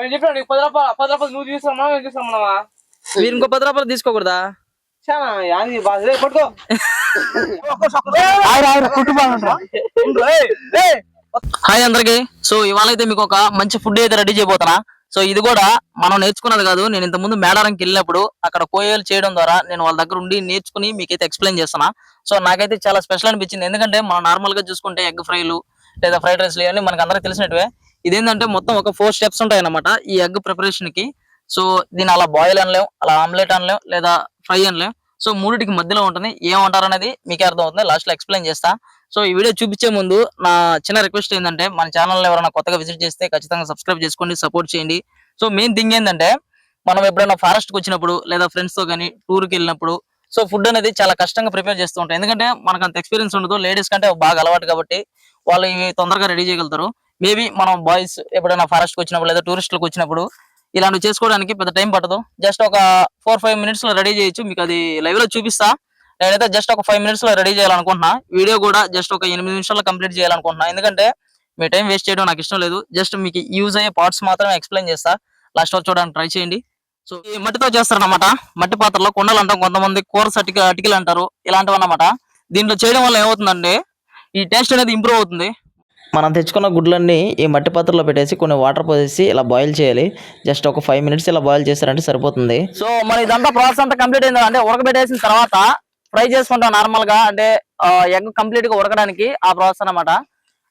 నేను చెప్పాను నీకు పది రూపాయలు పది రూపాయలు నువ్వు తీసుకున్నావా మేము తీసుకున్నావా మీరు ఇంకో పది రూపాయలు తీసుకోకూడదా? చాలా యాది బాగా రే, పట్టుకో. హాయ్ అందరికి. సో ఇవాళ అయితే మీకు ఒక మంచి ఫుడ్ అయితే రెడీ చేయబోతున్నా. సో ఇది కూడా మనం నేర్చుకున్నది కాదు. నేను ఇంత ముందు మేడారంకి వెళ్ళినప్పుడు అక్కడ కోయలు చేయడం ద్వారా నేను వాళ్ళ దగ్గర ఉండి నేర్చుకుని మీకైతే ఎక్స్ప్లెయిన్ చేస్తున్నా. సో నాకైతే చాలా స్పెషల్ అనిపించింది. ఎందుకంటే మనం నార్మల్గా చూసుకుంటే ఎగ్ ఫ్రైలు లేదా ఫ్రైడ్ రైస్లు ఇవన్నీ మనకు అందరికి తెలిసినట్టువే. ఇదేంటంటే మొత్తం ఒక ఫోర్ స్టెప్స్ ఉంటాయి అన్నమాట ఈ ఎగ్ ప్రిపరేషన్కి. సో దీని అలా బాయిల్ అనలేం అలా ఆమ్లెట్ అనలేం లేదా ఫ్రై అనలేం. సో మూడిటికి మధ్యలో ఉంటుంది. ఏమంటారు అనేది మీకే అర్థం అవుతుంది లాస్ట్లో ఎక్స్ప్లెయిన్ చేస్తా. సో ఈ వీడియో చూపించే ముందు నా చిన్న రిక్వెస్ట్ ఏంటంటే మన ఛానల్ ఎవరైనా కొత్తగా విజిట్ చేస్తే ఖచ్చితంగా సబ్స్క్రైబ్ చేసుకోండి సపోర్ట్ చేయండి. సో మెయిన్ థింగ్ ఏంటంటే మనం ఎప్పుడైనా ఫారెస్ట్కి వచ్చినప్పుడు లేదా ఫ్రెండ్స్తో కానీ టూర్కి వెళ్ళినప్పుడు సో ఫుడ్ అనేది చాలా కష్టంగా ప్రిపేర్ చేస్తూ ఉంటాయి. ఎందుకంటే మనకు అంత ఎక్స్పీరియన్స్ ఉండదు. లేడీస్ కంటే బాగా అలవాటు కాబట్టి వాళ్ళు ఇవి తొందరగా రెడీ చేయగలుగుతారు. మేబీ మనం బాయ్స్ ఎప్పుడైనా ఫారెస్ట్కి వచ్చినప్పుడు లేదా టూరిస్టులకు వచ్చినప్పుడు ఇలాంటివి చేసుకోవడానికి పెద్ద టైం పట్టదు. జస్ట్ ఒక ఫోర్ ఫైవ్ మినిట్స్లో రెడీ చేయొచ్చు. మీకు అది లైవ్లో చూపిస్తా. నేనైతే జస్ట్ ఒక ఫైవ్ మినిట్స్లో రెడీ చేయాలనుకుంటున్నా. వీడియో కూడా జస్ట్ ఒక ఎనిమిది నిమిషాల్లో కంప్లీట్ చేయాలనుకుంటున్నా. ఎందుకంటే మీ టైం వేస్ట్ చేయడం నాకు ఇష్టం లేదు. జస్ట్ మీకు యూజ్ అయ్యే పార్ట్స్ మాత్రమే ఎక్స్ప్లెయిన్ చేస్తా. లాస్ట్ వరకు చూడడానికి ట్రై చేయండి. సో ఈ మట్టితో చేస్తారనమాట మట్టి పాత్రలో కొండలు అంటాం. కొంతమంది కూర అటిక అటికలు అంటారు. ఇలాంటివి అన్నమాట దీంట్లో చేయడం వల్ల ఏమవుతుందంటే ఈ టేస్ట్ అనేది ఇంప్రూవ్ అవుతుంది. మనం తెచ్చుకున్న గుడ్లన్నీ ఈ మట్టి పాత్రలో పెట్టేసి కొన్ని వాటర్ పోసేసి ఇలా బాయిల్ చేయాలి. జస్ట్ ఒక ఫైవ్ మినిట్స్ ఇలా బాయిల్ చేశారంటే సరిపోతుంది. సో మన ఇదంతా ప్రాసెస్ అంతా కంప్లీట్ అయింది? అంటే ఉడకబెట్టేసిన తర్వాత ఫ్రై చేసుకుంటాం నార్మల్గా అంటే ఎగ్ కంప్లీట్గా ఉడకడానికి ఆ ప్రాసెస్ అన్నమాట.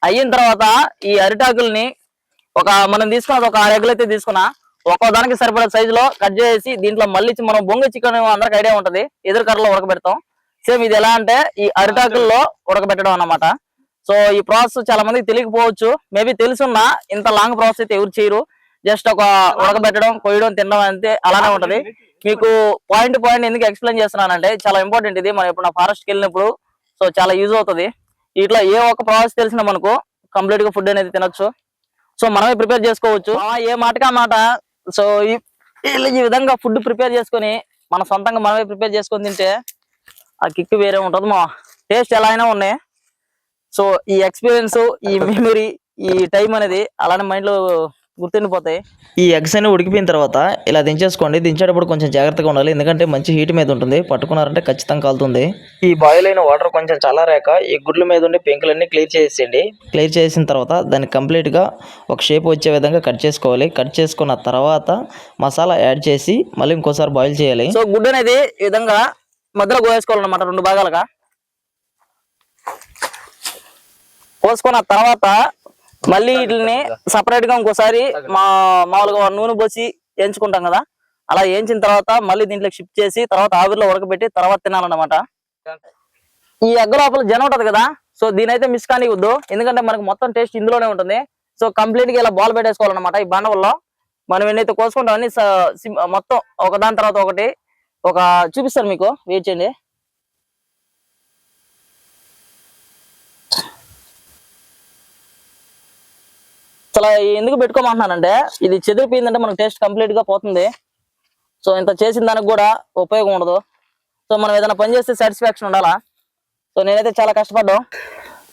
అయిన తర్వాత ఈ అరిటాకుల్ని ఒక మనం తీసుకున్నది ఒక ఆరు ఎగ్గులు అయితే తీసుకున్నా ఒక్కో దానికి సరిపడే సైజులో కట్ చేసి దీంట్లో మళ్ళీ మనం బొంగు చికెన్ అందరికి ఐడియా ఉంటది ఎదురు కర్రలో ఉడకబెడతాం. సేమ్ ఇది ఎలా అంటే ఈ అరిటాకుల్లో ఉడకబెట్టడం అన్నమాట. సో ఈ ప్రాసెస్ చాలా మందికి తెలియకపోవచ్చు. మేబీ తెలుసున్నా ఇంత లాంగ్ ప్రాసెస్ అయితే ఎవరు చేయరు. జస్ట్ ఒక ఉడకబెట్టడం కొయ్యడం తినడం అంతే అలానే ఉంటది. మీకు పాయింట్ పాయింట్ ఎందుకు ఎక్స్ప్లెయిన్ చేస్తున్నానంటే చాలా ఇంపార్టెంట్ ఇది. మనం ఇప్పుడు ఫారెస్ట్కి వెళ్ళినప్పుడు సో చాలా యూజ్ అవుతుంది. ఇట్లా ఏ ఒక్క ప్రాసెస్ తెలిసినా మనకు కంప్లీట్గా ఫుడ్ అనేది తినొచ్చు. సో మనమే ప్రిపేర్ చేసుకోవచ్చు. ఏ మాటకా మాట. సో ఈ విధంగా ఫుడ్ ప్రిపేర్ చేసుకొని మన సొంతంగా మనమే ప్రిపేర్ చేసుకొని తింటే ఆ కిక్ వేరే ఉంటుంది మా. టేస్ట్ ఎలా అయినా ఉన్నాయి. సో ఈ ఎక్స్పీరియన్స్ ఈ మెమరీ ఈ టైం అనేది అలానే మైండ్లో గుర్తుండిపోతాయి. ఈ ఎగ్స్ అన్ని ఉడికిపోయిన తర్వాత ఇలా దించేసుకోండి. దించేటప్పుడు కొంచెం జాగ్రత్తగా ఉండాలి. ఎందుకంటే మంచి హీట్ మీద ఉంటుంది. పట్టుకున్నారంటే ఖచ్చితంగా కాలుతుంది. ఈ బాయిల్ అయిన వాటర్ కొంచెం చల్లారాక ఈ గుడ్ల మీద ఉండే పెంకులన్నీ క్లియర్ చేసేయండి. క్లియర్ చేసిన తర్వాత దాన్ని కంప్లీట్గా ఒక షేప్ వచ్చే విధంగా కట్ చేసుకోవాలి. కట్ చేసుకున్న తర్వాత మసాలా యాడ్ చేసి మళ్ళీ ఇంకోసారి బాయిల్ చేయాలి. సో గుడ్డు అనేది ఈ విధంగా మధ్యలో కోసుకోవాలన్నమాట రెండు భాగాలుగా. పోసుకున్న తర్వాత మళ్ళీ వీటిని సపరేట్గా ఇంకోసారి మా మామూలుగా నూనె పోసి వేయించుకుంటాం కదా. అలా వేయించిన తర్వాత మళ్ళీ దీంట్లో షిఫ్ట్ చేసి తర్వాత ఆవిరిలో ఉడకబెట్టి తర్వాత తినాలన్నమాట. ఈ ఎగ్గ లోపల జనం ఉంటది కదా సో దీని అయితే మిస్ కానివద్దు ఎందుకంటే మనకు మొత్తం టేస్ట్ ఇందులోనే ఉంటుంది. సో కంప్లీట్గా ఇలా బాల్ పెట్టేసుకోవాలన్నమాట ఈ బండవల్లో. మనం ఎన్నైతే కోసుకుంటాం అన్ని స- సిమ్- మొత్తం ఒకదాని తర్వాత ఒకటి. ఒక చూపిస్తాను మీకు వెయిట్ చేయండి. అసలు ఎందుకు పెట్టుకోమంటున్నానంటే ఇది చెదిరిపోయిందంటే మనకు టేస్ట్ కంప్లీట్గా పోతుంది. సో ఇంత చేసిన దానికి కూడా ఉపయోగం ఉండదు. సో మనం ఏదైనా పని చేస్తే సాటిస్ఫాక్షన్ ఉండాలా? సో నేనైతే చాలా కష్టపడ్డాం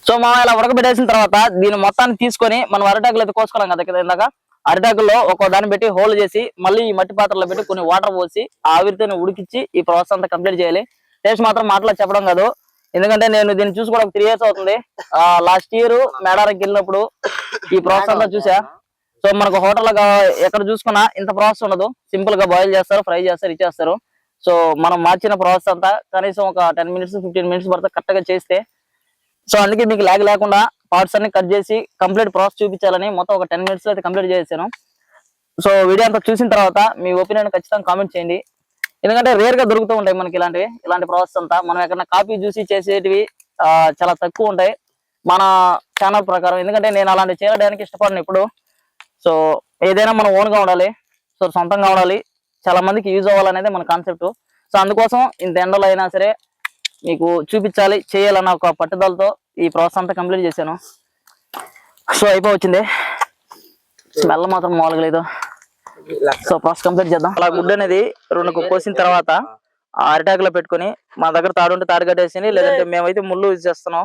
సో మనం ఇలా ఉడకబెట్టేసిన తర్వాత దీన్ని మొత్తాన్ని తీసుకొని మనం అరిటాకులు అయితే కోసుకోలేం కదా కదా ఇందాక. అరిటాకుల్లో ఒక్కో దాన్ని పెట్టి హోల్డ్ చేసి మళ్ళీ ఈ మట్టి పాత్రలో పెట్టి కొన్ని వాటర్ పోసి ఆవిరితో ఉడికిచ్చి ఈ ప్రాసెస్ అంతా కంప్లీట్ చేయాలి. టేస్ట్ మాత్రం మాటలో చెప్పడం కాదు. ఎందుకంటే నేను దీన్ని చూసి కూడా త్రీ ఇయర్స్ అవుతుంది. లాస్ట్ ఇయర్ మేడారంకి వెళ్ళినప్పుడు ఈ ప్రాసెస్ అంతా చూసా? సో మనకు హోటల్ ఎక్కడ చూసుకున్నా ఇంత ప్రాసెస్ ఉండదు. సింపుల్గా బాయిల్ చేస్తారు ఫ్రై చేస్తారు ఇచ్చేస్తారు సో మనం మార్చిన ప్రాసెస్ అంతా కనీసం ఒక టెన్ మినిట్స్ ఫిఫ్టీన్ మినిట్స్ పడితే కరెక్ట్గా చేస్తే. సో అందుకే మీకు ల్యాగ్ లేకుండా పార్ట్స్ అన్ని కట్ చేసి కంప్లీట్ ప్రాసెస్ చూపించాలని మొత్తం ఒక టెన్ మినిట్స్లో అయితే కంప్లీట్ చేసాను సో వీడియో అంతా చూసిన తర్వాత మీ ఒపీనియన్ ఖచ్చితంగా కామెంట్ చేయండి. ఎందుకంటే రేర్గా దొరుకుతూ ఉంటాయి మనకి ఇలాంటివి. ఇలాంటి ప్రాసెస్ అంతా మనం ఎక్కడైనా కాపీ చూసి చేసేటివి చాలా తక్కువ ఉంటాయి. మన ఛానల్ ప్రకారం. ఎందుకంటే నేను అలాంటివి చేయడానికి ఇష్టపడను ఇప్పుడు సో ఏదైనా మనం ఓన్గా ఉండాలి. సో సొంతంగా ఉండాలి. చాలా మందికి యూజ్ అవ్వాలనేది మన కాన్సెప్ట్ సో అందుకోసం ఇంత ఎండలో అయినా సరే మీకు చూపించాలి చేయాలన్న ఒక పట్టుదలతో ఈ ప్రాసెస్ అంతా కంప్లీట్ చేశాను. సో అయిపోవచ్చింది. స్మెల్ మాత్రం మామూలుగా లేదు సో ప్రాసెస్ కంప్లీట్ చేద్దాం. అలా గుడ్ అనేది రెండు కోసిన తర్వాత ఆ అరిటాకులో పెట్టుకొని మా దగ్గర తాడు ఉంటే తాడు కట్టేసి లేదంటే మేమైతే ముళ్ళు యూజ్ చేస్తున్నాం.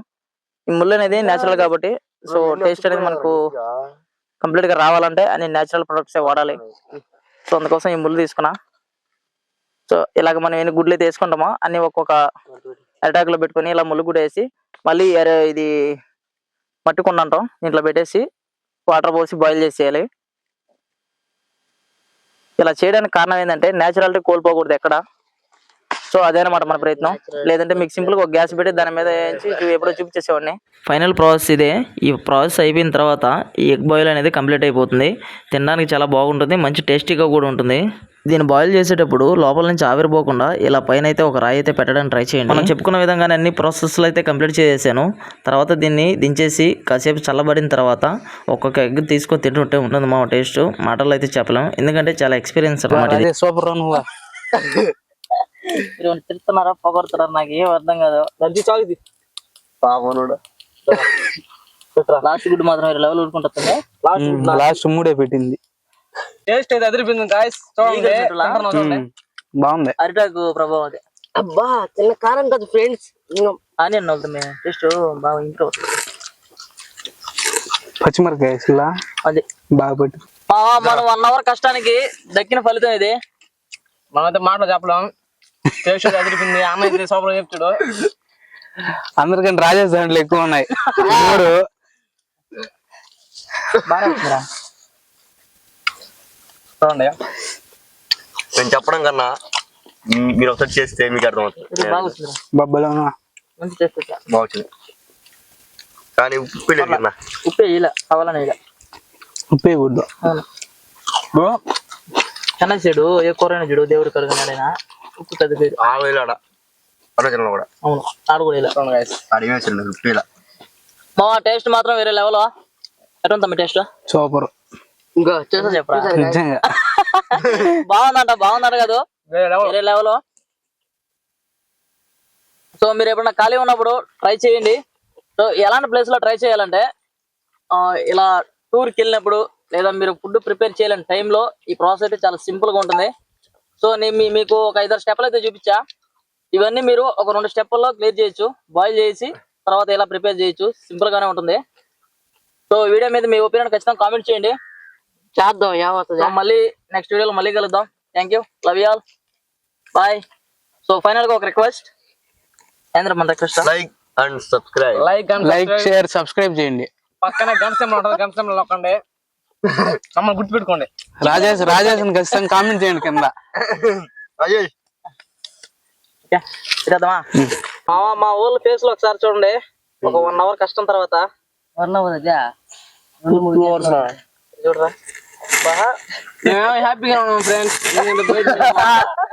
ముళ్ళు అనేది నేచురల్ కాబట్టి సో టేస్ట్ అనేది మనకు కంప్లీట్గా రావాలంటే అన్ని నేచురల్ ప్రొడక్ట్స్ వాడాలి. సో అందుకోసం ఈ ముళ్ళు తీసుకున్నా. సో ఇలాగ మనం ఎన్ని గుడ్లు అయితే వేసుకుంటామో అన్ని ఒక్కొక్క అటాక్లో పెట్టుకొని ఇలా ముళ్ళు కూడా వేసి మళ్ళీ ఇది మట్టి కుండ అంటాం దీంట్లో పెట్టేసి వాటర్ పోసి బాయిల్ చేసేయాలి. ఇలా చేయడానికి కారణం ఏంటంటే నేచురాలిటీ కోల్పోకూడదు ఎక్కడ. సో అదేనమాట మన ప్రయత్నం. లేదంటే మీకు సింపుల్గా ఒక గ్యాస్ పెట్టి దాని మీద వేయించి ఎప్పుడో చూపించేసేవాడిని. ఫైనల్ ప్రాసెస్ ఇదే. ఈ ప్రాసెస్ అయిపోయిన తర్వాత ఈ ఎగ్ బాయిల్ అనేది కంప్లీట్ అయిపోతుంది. తినడానికి చాలా బాగుంటుంది. మంచి టేస్టీగా కూడా ఉంటుంది. దీన్ని బాయిల్ చేసేటప్పుడు లోపల నుంచి ఆవిరిపోకుండా ఇలా పైన అయితే ఒక రాయి అయితే పెట్టడానికి ట్రై చేయండి. మనం చెప్పుకున్న విధంగానే అన్ని ప్రాసెస్లు అయితే కంప్లీట్ చేసేసాను. తర్వాత దీన్ని దించేసి కాసేపు చల్లబడిన తర్వాత ఒక్కొక్క ఎగ్ తీసుకొని తింటుంటే ఉంటుంది మా టేస్ట్. మాటల్లో అయితే చెప్పలేం. ఎందుకంటే చాలా ఎక్స్పీరియన్స్ అనమాట ఇది. సూపర్ నువ్వు మీరు తిడుతున్నారా? పొగడుతున్నారా? నాకు ఏం అర్థం కాదు. దంచి చాలు పాపనుడు లాస్ట్ గుడ్ మాత్రం లెవెల్ ఊరుకుంటుంది లాస్ట్ లాస్ట్ మూడే పెట్టింది. టేస్ట్ అయితే అదిరిపోయింది గాయస్ చూడండి బాగుంది. అరిటాకు ప్రభావం అది. అబ్బా చిన్న కారం కాదు ఫ్రెండ్స్ ఆనియన్ అవుతుంది టేస్ట్ బాగా ఇంట్లో పచ్చిమిరకాయ ఇలా అది. బాగా పెట్టి. మనం వన్ అవర్ కష్టానికి దక్కిన ఫలితం ఇది. మనమైతే మాటలు చెప్పలేం. టేస్ట్ అదిరిపోయింది అయితే సూపర్ చెప్తాడు. అందరికంటే రాజేష్ దాంట్లో ఎక్కువ ఉన్నాయి. మూడు. నేను చెప్పడం కన్నా మీరు ఒకసారి చేస్తే మీకు అర్థమవుతుంది. బొబ్బలోను? బాగుంది. కానీ ఉప్పు లేదు కన్నా. ఉప్పు ఇలా కావాలని ఇలా. ఉప్పే గుడ్డు అవును. చెన్న చెడు ఏ కూరైన చెడు దేవుడు కడుగున్నాడైనా పేరు. ఆ వేలాడ అరుణాచలంలో కూడా. అవును ఆడు కూడా ఇలా అడిగి వేసాడు మా టేస్ట్ మాత్రం వేరే లెవెల్ ఎట్లా టేస్ట్ సూపర్. ఇంకా చేసా చెప్పరా? నిజంగా. బాగుందంట బాగుందంట కదా? వేరే లెవెల్ సో మీరు ఎప్పుడన్నా ఖాళీ ఉన్నప్పుడు ట్రై చేయండి. సో ఎలాంటి ప్లేస్లో ట్రై చేయాలంటే ఇలా టూర్కి వెళ్ళినప్పుడు లేదా మీరు ఫుడ్ ప్రిపేర్ చేయాలని టైంలో ఈ ప్రాసెస్ అయితే చాలా సింపుల్గా ఉంటుంది. సో నేను మీకు ఒక ఐదారు స్టెప్లు అయితే చూపించా. ఇవన్నీ మీరు ఒక రెండు స్టెప్పుల్లో క్లియర్ చేయొచ్చు. బాయిల్ చేసి తర్వాత ఇలా ప్రిపేర్ చేయొచ్చు. సింపుల్ గానే ఉంటుంది. సో వీడియో మీద మీ ఒపీనియన్ ఖచ్చితంగా కామెంట్ చేయండి. చేద్దాం ఏమవుతుంది? మళ్ళీ నెక్స్ట్ వీడియోలో మళ్ళీ కలుద్దాం. Thank you love you all bye so ఫైనల్గా ఒక రిక్వెస్ట్ ఏంద్ర మన request like and subscribe like and like share subscribe చేయండి. పక్కనే సింబల్ ఉంటుంది సింబల్ నొక్కండి. మమ్మల్ని గుర్తుపెట్టుకోండి. రాజేష్ రాజేష్ అని ఖచ్చితంగా కామెంట్ చేయండి కింద. రాజేష్. మా మా ఊళ్ళో ఫేస్లో ఒకసారి చూడండి. ఒక వన్ అవర్ కష్టం తర్వాత. చూడరా. బాగా. మేము హ్యాపీగా ఉన్నాం ఫ్రెండ్స్